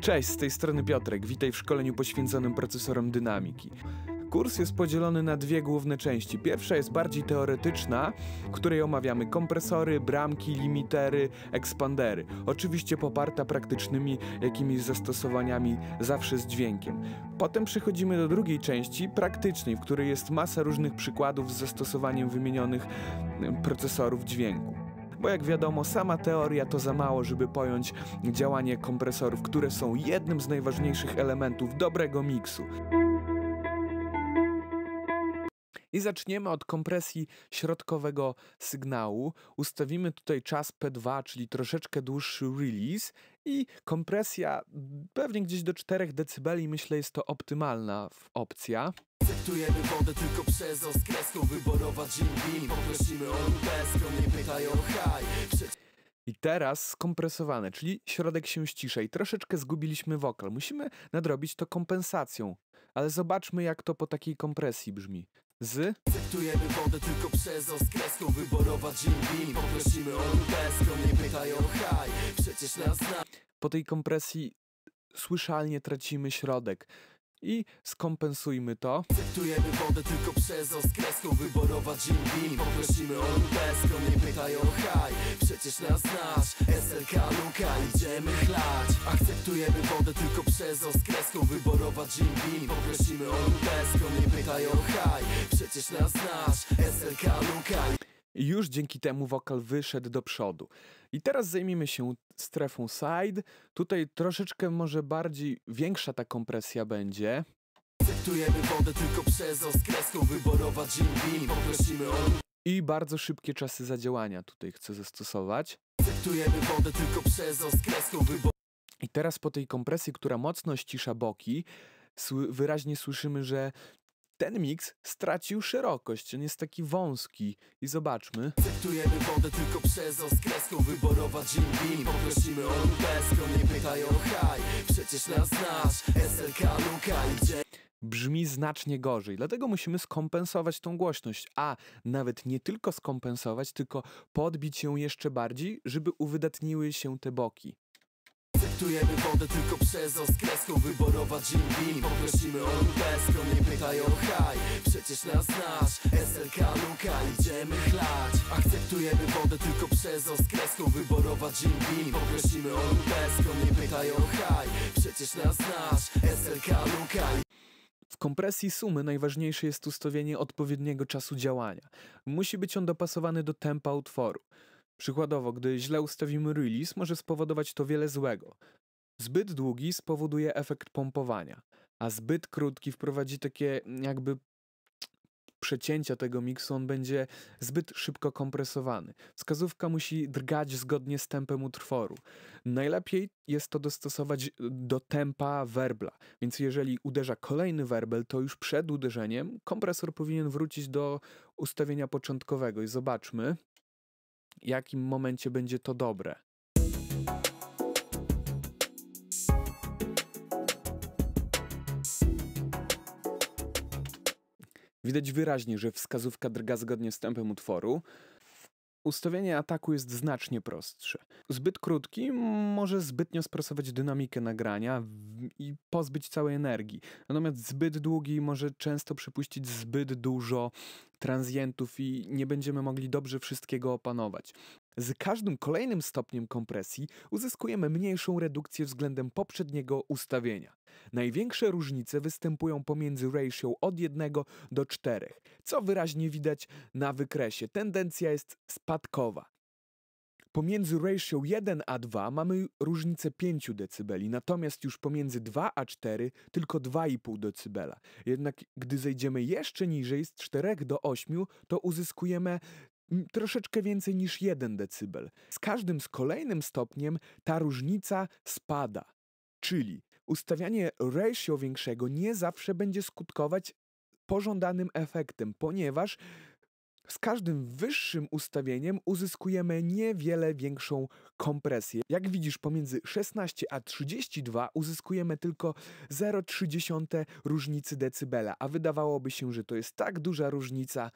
Cześć, z tej strony Piotrek. Witaj w szkoleniu poświęconym procesorom dynamiki. Kurs jest podzielony na dwie główne części. Pierwsza jest bardziej teoretyczna, w której omawiamy kompresory, bramki, limitery, ekspandery. Oczywiście poparta praktycznymi jakimiś zastosowaniami zawsze z dźwiękiem. Potem przechodzimy do drugiej części, praktycznej, w której jest masa różnych przykładów z zastosowaniem wymienionych procesorów dźwięku bo jak wiadomo, sama teoria to za mało, żeby pojąć działanie kompresorów, które są jednym z najważniejszych elementów dobrego miksu. I zaczniemy od kompresji środkowego sygnału. Ustawimy tutaj czas P2, czyli troszeczkę dłuższy release i kompresja pewnie gdzieś do 4 dB, myślę jest to optymalna opcja. Akceptujemy wodę tylko przez os kreską wyborowa Jim Beam Poprosimy o nie haj i teraz skompresowane, czyli środek się ścisza i troszeczkę zgubiliśmy wokal. Musimy nadrobić to kompensacją. Ale zobaczmy, jak to po takiej kompresji brzmi. Z. Wodę tylko przez os kreską wyborowa Jim Beam Poprosimy o nie haj Przecież nas zna. Po tej kompresji słyszalnie tracimy środek i skompensujmy to. Akceptujemy wodę tylko przez os kreską wyborowa Jim Beam Poprosimy o lubeską, nie pytaj o haj. Przecież nas znasz, SLK Luka, idziemy chlać. Akceptujemy wodę tylko przez os kreską wyborowa Jim Beam Poprosimy o lubeską, nie pytaj o haj. Przecież nas znasz, SLK Luka i już dzięki temu wokal wyszedł do przodu. I teraz zajmijmy się strefą side. Tutaj troszeczkę może bardziej większa ta kompresja będzie. Akceptujemy wodę tylko przez os kreską wyborowa Jim. Poprosimy o... I bardzo szybkie czasy zadziałania tutaj chcę zastosować. Akceptujemy wodę tylko przez os kreską wyborowa... I teraz po tej kompresji, która mocno ścisza boki, wyraźnie słyszymy, że ten miks stracił szerokość, on jest taki wąski. I zobaczmy. Akceptujemy wodę tylko przez os kreską wyborowa Jim Beam Poprosimy o lubeską, nie pytaj o haj Przecież nas znasz, SLK Luka brzmi znacznie gorzej. Dlatego musimy skompensować tą głośność, a nawet nie tylko skompensować, tylko podbić ją jeszcze bardziej, żeby uwydatniły się te boki. Akceptujemy wodę tylko przez os kreską wyborowa Jim Beam Poprosimy o lubeską, nie pytaj o haj Przecież nas znasz, SLK Luka, idziemy chlać Akceptujemy wodę tylko przez wyborowa Jim Beam Poprosimy o lubeską, nie pytaj o haj Przecież nas znasz, SLK Luka w kompresji sumy najważniejsze jest ustawienie odpowiedniego czasu działania. Musi być on dopasowany do tempa utworu. Przykładowo, gdy źle ustawimy release, może spowodować to wiele złego. Zbyt długi spowoduje efekt pompowania, a zbyt krótki wprowadzi takie jakby przecięcia tego miksu, on będzie zbyt szybko kompresowany. Wskazówka musi drgać zgodnie z tempem utworu. Najlepiej jest to dostosować do tempa werbla, więc jeżeli uderza kolejny werbel, to już przed uderzeniem kompresor powinien wrócić do ustawienia początkowego i zobaczmy jakim momencie będzie to dobre. Widać wyraźnie, że wskazówka drga zgodnie z tempem utworu. Ustawienie ataku jest znacznie prostsze. Zbyt krótki może zbytnio sprasować dynamikę nagrania i pozbyć całej energii. Natomiast zbyt długi może często przypuścić zbyt dużo transientów i nie będziemy mogli dobrze wszystkiego opanować. Z każdym kolejnym stopniem kompresji uzyskujemy mniejszą redukcję względem poprzedniego ustawienia. Największe różnice występują pomiędzy ratio od 1 do 4, co wyraźnie widać na wykresie. Tendencja jest spadkowa. Pomiędzy ratio 1 a 2 mamy różnicę 5 dB, natomiast już pomiędzy 2 a 4 tylko 2,5 dB. Jednak gdy zejdziemy jeszcze niżej z 4 do 8, to uzyskujemy troszeczkę więcej niż 1 dB. Z każdym z kolejnym stopniem ta różnica spada. Czyli ustawianie ratio większego nie zawsze będzie skutkować pożądanym efektem, ponieważ z każdym wyższym ustawieniem uzyskujemy niewiele większą kompresję. Jak widzisz, pomiędzy 16 a 32 uzyskujemy tylko 0,3 różnicy decybela, a wydawałoby się, że to jest tak duża różnica.